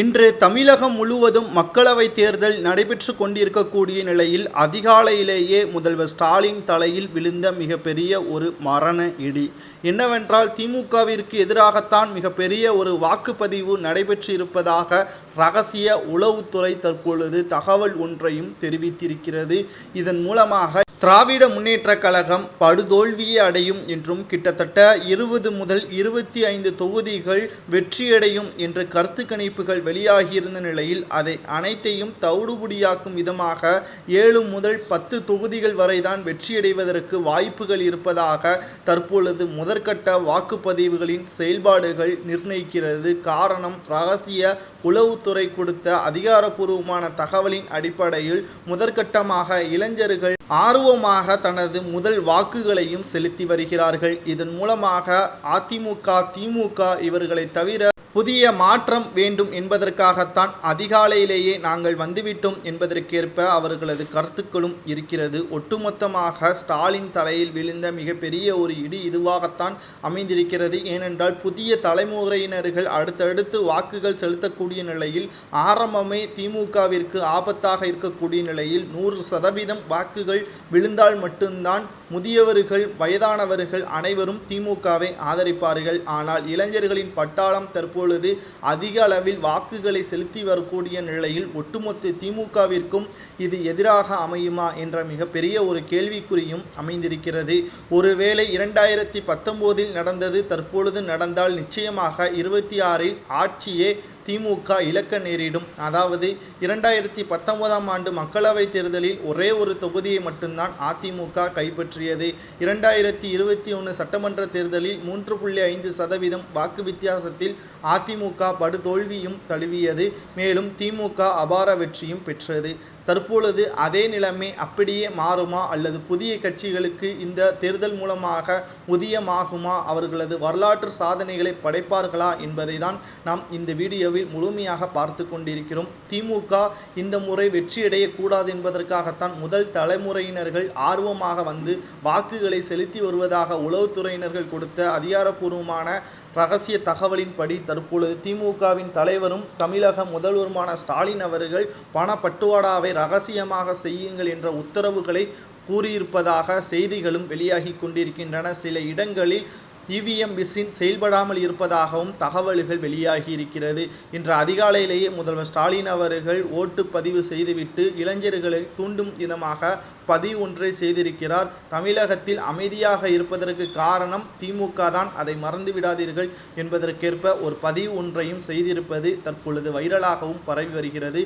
இன்று தமிழகம் முழுவதும் மக்களவை தேர்தல் நடைபெற்று கொண்டிருக்கக்கூடிய நிலையில் அதிகாலையிலேயே முதல்வர் ஸ்டாலின் தலையில் விழுந்த மிகப்பெரிய ஒரு மரண இடி. என்னவென்றால் திமுகவிற்கு எதிராகத்தான் மிகப்பெரிய ஒரு வாக்குப்பதிவு நடைபெற்று இருப்பதாக ரகசிய உளவுத்துறை தற்பொழுது தகவல் ஒன்றையும் தெரிவித்திருக்கிறது. இதன் மூலமாக திராவிட முன்னேற்ற கழகம் படுதோல்வியை அடையும் என்றும் கிட்டத்தட்ட இருபது முதல் இருபத்தி ஐந்து தொகுதிகள் வெற்றியடையும் என்ற கருத்து கணிப்புகள் வெளியாகியிருந்த நிலையில் அதை அனைத்தையும் தவிடுபுடியாக்கும் விதமாக ஏழு முதல் பத்து தொகுதிகள் வரைதான் வெற்றியடைவதற்கு வாய்ப்புகள் இருப்பதாக தற்பொழுது முதற்கட்ட வாக்குப்பதிவுகளின் செயல்பாடுகள் நிர்ணயிக்கிறது. காரணம் ரகசிய உளவுத்துறை கொடுத்த அதிகாரப்பூர்வமான தகவலின் அடிப்படையில் முதற்கட்டமாக இளைஞர்கள் ஆர்வமாக தனது முதல் வாக்குகளையும் செலுத்தி வருகிறார்கள். இதன் மூலமாக அதிமுக திமுக இவர்களை தவிர புதிய மாற்றம் வேண்டும் என்பதற்காகத்தான் அதிகாலையிலேயே நாங்கள் வந்துவிட்டோம் என்பதற்கேற்ப அவர்களது கருத்துக்களும் இருக்கிறது. ஒட்டுமொத்தமாக ஸ்டாலின் தலையில் விழுந்த மிகப்பெரிய ஒரு இடி இதுவாகத்தான் அமைந்திருக்கிறது. ஏனென்றால் புதிய தலைமுறையினர்கள் அடுத்தடுத்து வாக்குகள் செலுத்தக்கூடிய நிலையில் ஆரம்பமே திமுகவிற்கு ஆபத்தாக இருக்கக்கூடிய நிலையில் நூறு சதவீதம் வாக்குகள் விழுந்தால் மட்டும்தான் முதியவர்கள் வயதானவர்கள் அனைவரும் திமுகவை ஆதரிப்பார்கள். ஆனால் இளைஞர்களின் பட்டாளம் தற்போது பொழுது அதிக அளவில் வாக்குகளை செலுத்தி வரக்கூடிய நிலையில் ஒட்டுமொத்த திமுகவிற்கும் இது எதிராக அமையுமா என்ற மிகப்பெரிய ஒரு கேள்விக்குறியும் அமைந்திருக்கிறது. ஒருவேளை இரண்டாயிரத்தி பத்தொம்போதில் நடந்தது தற்பொழுது நடந்தால் நிச்சயமாக இருபத்தி ஆறில் ஆட்சியே திமுக இலக்க நேரிடும். அதாவது இரண்டாயிரத்தி பத்தொன்பதாம் ஆண்டு மக்களவைத் தேர்தலில் ஒரே ஒரு தொகுதியை மட்டும்தான் அதிமுக கைப்பற்றியது. இரண்டாயிரத்தி இருபத்தி ஒன்று சட்டமன்ற தேர்தலில் மூன்று புள்ளி ஐந்து சதவீதம் வாக்கு வித்தியாசத்தில் அதிமுக படுதோல்வியும் தழுவியது. மேலும் திமுக அபார வெற்றியும் பெற்றது. தற்பொழுது அதே நிலைமை அப்படியே மாறுமா அல்லது புதிய கட்சிகளுக்கு இந்த தேர்தல் மூலமாக உதியமாகுமா? அவர்களது வரலாற்று சாதனைகளை படைப்பார்களா என்பதை தான் நாம் இந்த வீடியோவில் முழுமையாக பார்த்து கொண்டிருக்கிறோம். திமுக இந்த முறை வெற்றியடையக்கூடாது என்பதற்காகத்தான் முதல் தலைமுறையினர்கள் ஆர்வமாக வந்து வாக்குகளை செலுத்தி வருவதாக உளவுத்துறையினர்கள் கொடுத்த அதிகாரப்பூர்வமான ரகசிய தகவலின்படி தற்பொழுது திமுகவின் தலைவரும் தமிழக முதல்வருமான ஸ்டாலின் அவர்கள் பணப்பட்டுவாடாவை ரகசியமாக செய்யுங்கள் என்ற உத்தரவுகளை கூறியிருப்பதாக செய்திகளும் வெளியாகி கொண்டிருக்கின்றன. சில இடங்களில் இவிஎம் மிஷின் செயல்படாமல் இருப்பதாகவும் தகவல்கள் வெளியாகி இருக்கிறது இன்று அதிகாலையிலேயே முதல்வர் ஸ்டாலின் அவர்கள் ஓட்டு பதிவு செய்துவிட்டு இளைஞர்களை தூண்டும் விதமாக பதிவு ஒன்றை செய்திருக்கிறார். தமிழகத்தில் அமைதியாக இருப்பதற்கு காரணம் திமுக தான். அதை மறந்து விடாதீர்கள் என்பதற்கேற்ப ஒரு பதிவு ஒன்றையும் செய்திருப்பது தற்பொழுது வைரலாகவும் பரவி வருகிறது.